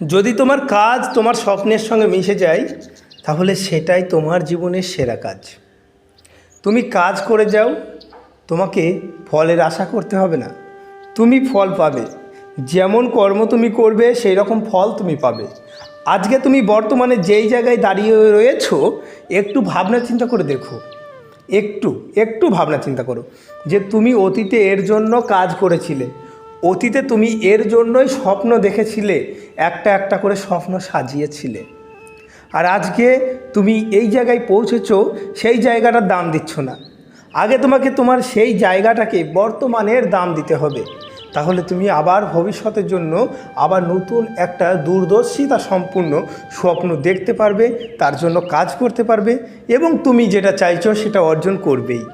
যদি তোমার কাজ তোমার স্বপ্নের সঙ্গে মিশে যায়, তাহলে সেটাই তোমার জীবনের সেরা কাজ। তুমি কাজ করে যাও, তোমাকে ফলের আশা করতে হবে না। তুমি ফল পাবে। যেমন কর্ম তুমি করবে সেই রকম ফল তুমি পাবে। আজকে তুমি বর্তমানে যেই জায়গায় দাঁড়িয়ে রয়েছো, একটু ভাবনা চিন্তা করে দেখো। একটু একটু ভাবনা চিন্তা করো যে তুমি অতীতে এর জন্য কাজ করেছিলে। অতীতে তুমি এর জন্যই স্বপ্ন দেখেছিলে, একটা একটা করে স্বপ্ন সাজিয়েছিলে। আর আজকে তুমি এই জায়গায় পৌঁছেছ, সেই জায়গাটার দাম দিচ্ছ না। আগে তোমাকে তোমার সেই জায়গাটাকে বর্তমানের দাম দিতে হবে। তাহলে তুমি আবার ভবিষ্যতের জন্য আবার নতুন একটা দূরদর্শিতা সম্পূর্ণ স্বপ্ন দেখতে পারবে, তার জন্য কাজ করতে পারবে এবং তুমি যেটা চাইছো সেটা অর্জন করবেই।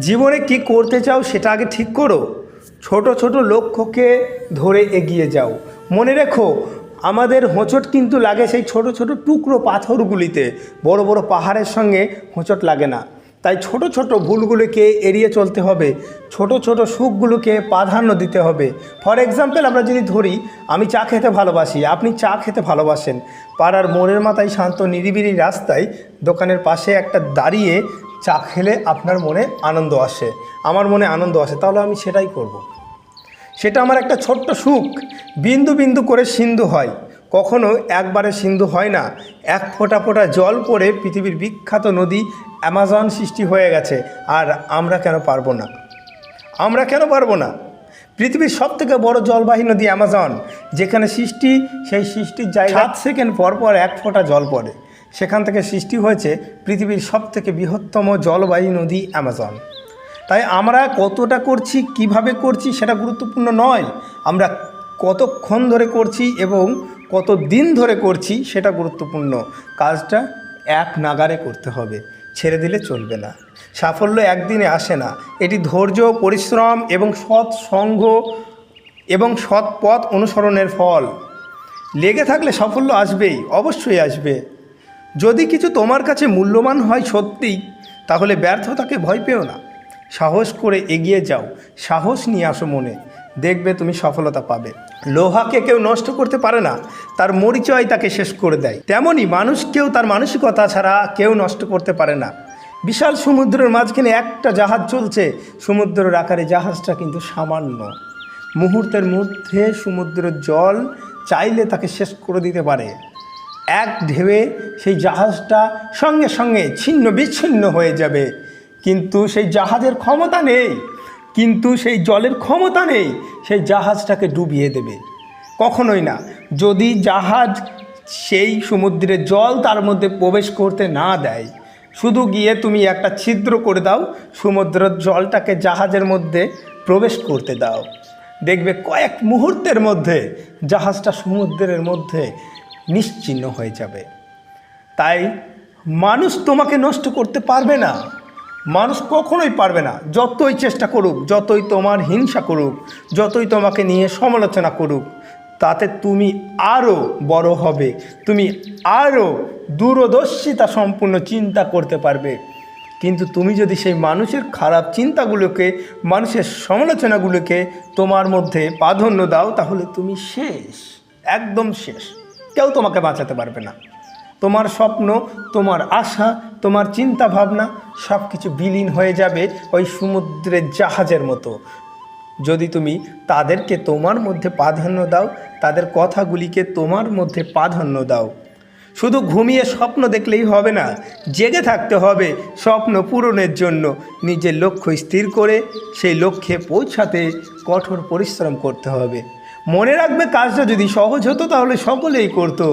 জীবনে কি করতে চাও সেটা আগে ঠিক করো। ছোট ছোট লক্ষ্যকে ধরে এগিয়ে যাও। মনে রেখো, আমাদের হোঁচট কিন্তু লাগে সেই ছোট ছোট টুকরো পাথরগুলিতে। বড় বড় পাহাড়ের সঙ্গে হোঁচট লাগে না। তাই ছোট ছোট ভুলগুলোকে এড়িয়ে চলতে হবে। ছোট ছোট সুখগুলোকে প্রাধান্য দিতে হবে। ফর এক্সাম্পল, আমরা যদি ধরি, আমি চা খেতে ভালোবাসি, আপনি চা খেতে ভালোবাসেন। পাড়ার মোড়ের মাথায় শান্ত, নিরিবিলি রাস্তায় দোকানের পাশে একটা দাঁড়িয়ে চা খেলে আপনার মনে আনন্দ আসে। আমার মনে আনন্দ আসে, তাহলে আমি সেটাই করব। সেটা আমার একটা ছোট্ট সুখ। বিন্দু বিন্দু করে সিন্ধু হয়। কখনো একবারে সিন্ধু হয় না। এক ফোঁটা ফোঁটা জল পড়ে পৃথিবীর বিখ্যাত নদী অ্যামাজন সৃষ্টি হয়ে গেছে। আর আমরা কেন পারব না? আমরা কেন পারব না? পৃথিবীর সব থেকে বড় জলবাহী নদী অ্যামাজন। যেখানে সৃষ্টি সেই সৃষ্টির জায়গা সাত সেকেন্ড পর পর এক ফোঁটা জল পড়ে। সেখান থেকে সৃষ্টি হয়েছে পৃথিবীর সব থেকে বৃহত্তম জলবাহী নদী অ্যামাজন। তাই আমরা কতটা করছি, কীভাবে করছি সেটা গুরুত্বপূর্ণ নয়। আমরা কতক্ষণ ধরে করছি এবং কত দিন ধরে করছি সেটা গুরুত্বপূর্ণ। কাজটা এক নাগারে করতে হবে, ছেড়ে দিলে চলবে না। সাফল্য একদিনে আসে না। এটি ধৈর্য, পরিশ্রম এবং সৎ সঙ্গ এবং সৎ পথ অনুসরণের ফল। লেগে থাকলে সাফল্য আসবেই, অবশ্যই আসবে। যদি কিছু তোমার কাছে মূল্যবান হয় সত্যিই, তাহলে ব্যর্থতাকে ভয় পেও না। সাহস করে এগিয়ে যাও। সাহস নিয়ে আসো মনে। দেখবে তুমি সফলতা পাবে। লোহাকে কেউ নষ্ট করতে পারে না। তার মরিচয় তাকে শেষ করে দেয়। তেমনি মানুষকেও তার মানসিকতা ছাড়া কেউ নষ্ট করতে পারে না। বিশাল সমুদ্রের মাঝখানে একটা জাহাজ চলছে। সমুদ্রের আকারে জাহাজটা কিন্তু সামান্য। মুহূর্তের মধ্যে সমুদ্রের জল চাইলে তাকে শেষ করে দিতে পারে। এক ঢেউয়ে সেই জাহাজটা সঙ্গে সঙ্গে ছিন্ন বিচ্ছিন্ন হয়ে যাবে। কিন্তু সেই জাহাজের ক্ষমতা নেই। কিন্তু সেই জলের ক্ষমতা নেই, সেই জাহাজটাকে ডুবিয়ে দেবে। কখনোই না। যদি জাহাজ সেই সমুদ্রের জল তার মধ্যে প্রবেশ করতে না দেয়, শুধু গিয়ে তুমি একটা ছিদ্র করে দাও, সমুদ্রের জলটাকে জাহাজের মধ্যে প্রবেশ করতে দাও। দেখবে কয়েক মুহূর্তের মধ্যে জাহাজটা সমুদ্রের মধ্যে নিশ্চিহ্ন হয়ে যাবে। তাই মানুষ তোমাকে নষ্ট করতে পারবে না। মানুষ কখনোই পারবে না। যতই চেষ্টা করুক, যতই তোমার হিংসা করুক, যতই তোমাকে নিয়ে সমালোচনা করুক, তাতে তুমি আরও বড় হবে। তুমি আরও দূরদর্শিতা সম্পূর্ণ চিন্তা করতে পারবে। কিন্তু তুমি যদি সেই মানুষের খারাপ চিন্তাগুলোকে, মানুষের সমালোচনাগুলোকে তোমার মধ্যে প্রাধান্য দাও, তাহলে তুমি শেষ, একদম শেষ। কেউ তোমাকে বাঁচাতে পারবে না। তোমার স্বপ্ন, তোমার আশা তোমার চিন্তা ভাবনা সব কিছু বিলীন হয়ে যাবে ওই সমুদ্রের জাহাজের মতো। যদি তুমি তাদেরকে তোমার মধ্যে প্রাধান্য দাও, তাদের কথাগুলিকে তোমার মধ্যে প্রাধান্য দাও। শুধু ঘুমিয়ে স্বপ্ন দেখলেই হবে না, জেগে থাকতে হবে স্বপ্ন পূরণের জন্য। নিজের লক্ষ্য স্থির করে সেই লক্ষ্যে পৌঁছাতে কঠোর পরিশ্রম করতে হবে। মনে রাখবে কাজটা যদি সহজ হতো তাহলে সকলেই করতো।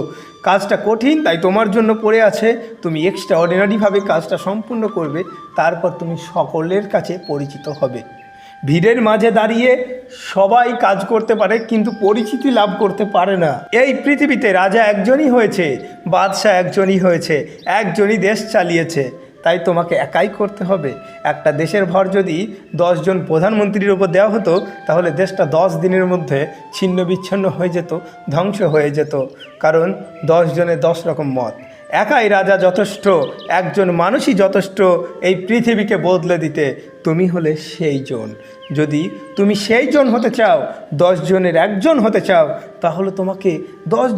কাজটা কঠিন, তাই তোমার জন্য পড়ে আছে। তুমি এক্সট্রা অর্ডিনারিভাবে কাজটা সম্পূর্ণ করবে, তারপর তুমি সকলের কাছে পরিচিত হবে। ভিড়ের মাঝে দাঁড়িয়ে সবাই কাজ করতে পারে, কিন্তু পরিচিতি লাভ করতে পারে না। এই পৃথিবীতে রাজা একজনই হয়েছে, বাদশাহ একজনই হয়েছে, একজনই দেশ চালিয়েছে। তাই তোমাকে একাই করতে হবে। একটা দেশের ভর যদি দশজন প্রধানমন্ত্রীর উপর দেওয়া হতো, তাহলে দেশটা দশ দিনের মধ্যে ছিন্ন বিচ্ছিন্ন হয়ে যেত, ধ্বংস হয়ে যেত। কারণ দশ জনের দশ রকম মত। একাই রাজা যথেষ্ট, একজন মানুষই যথেষ্ট, এই পৃথিবীকে বদলে দিতে তুমি হলে সেই জন। যদি তুমি সেই জন হতে চাও জনের একজন হতে চাও, তাহলে তোমাকে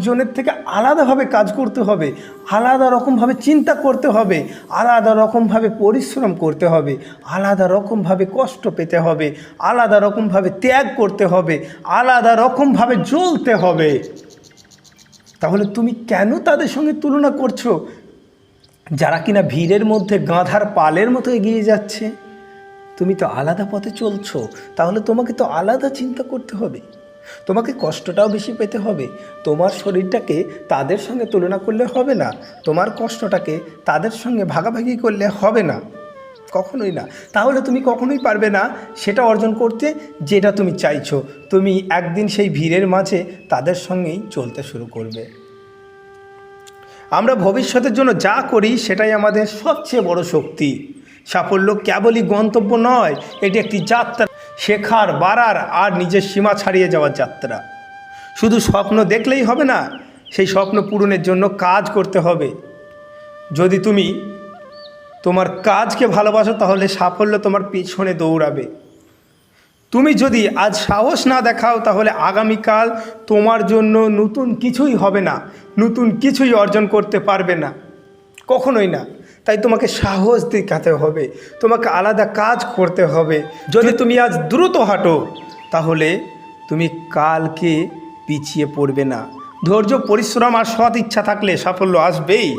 জনের থেকে আলাদাভাবে কাজ করতে হবে, আলাদা রকমভাবে চিন্তা করতে হবে, আলাদা রকমভাবে পরিশ্রম করতে হবে, আলাদা রকমভাবে কষ্ট পেতে হবে, আলাদা রকমভাবে ত্যাগ করতে হবে, আলাদা রকমভাবে জ্বলতে হবে। তাহলে তুমি কেন তাদের সঙ্গে তুলনা করছ? যারা কিনা ভিড়ের মধ্যে, গাঁধার পালের মতো এগিয়ে যাচ্ছে। তুমি তো আলাদা পথে চলছো, তাহলে তোমাকে তো আলাদা চিন্তা করতে হবে। তোমাকে কষ্টটাও বেশি পেতে হবে। তোমার শরীরটাকে তাদের সঙ্গে তুলনা করলে হবে না। তোমার কষ্টটাকে তাদের সঙ্গে ভাগাভাগি করলে হবে না। কখনোই না। তাহলে তুমি কখনোই পারবে না সেটা অর্জন করতে যেটা তুমি চাইছো। তুমি একদিন সেই ভিড়ের মাঝে তাদের সঙ্গেই চলতে শুরু করবে। আমরা ভবিষ্যতের জন্য যা করি সেটাই আমাদের সবচেয়ে বড় শক্তি। সাফল্য কেবলই গন্তব্য নয়, এটি একটি যাত্রা। শেখার, বাড়ার আর নিজের সীমা ছাড়িয়ে যাওয়ার যাত্রা। শুধু স্বপ্ন দেখলেই হবে না, সেই স্বপ্ন পূরণের জন্য কাজ করতে হবে। যদি তুমি তোমার কাজকে ভালোবাসো তাহলে সাফল্য তোমার পিছনে দৌড়াবে। তুমি যদি আজ সাহস না দেখাও তাহলে আগামীকাল তোমার জন্য নতুন কিছুই হবে না, নতুন কিছুই অর্জন করতে পারবে না। কখনোই না। তাই তোমাকে সাহস দেখাতে হবে, তোমাকে আলাদা কাজ করতে হবে। যদি তুমি আজ দ্রুত হাঁটো, তাহলে তুমি কালকে পিছিয়ে পড়বে না। ধৈর্য, পরিশ্রম আর সৎ ইচ্ছা থাকলে সাফল্য আসবেই।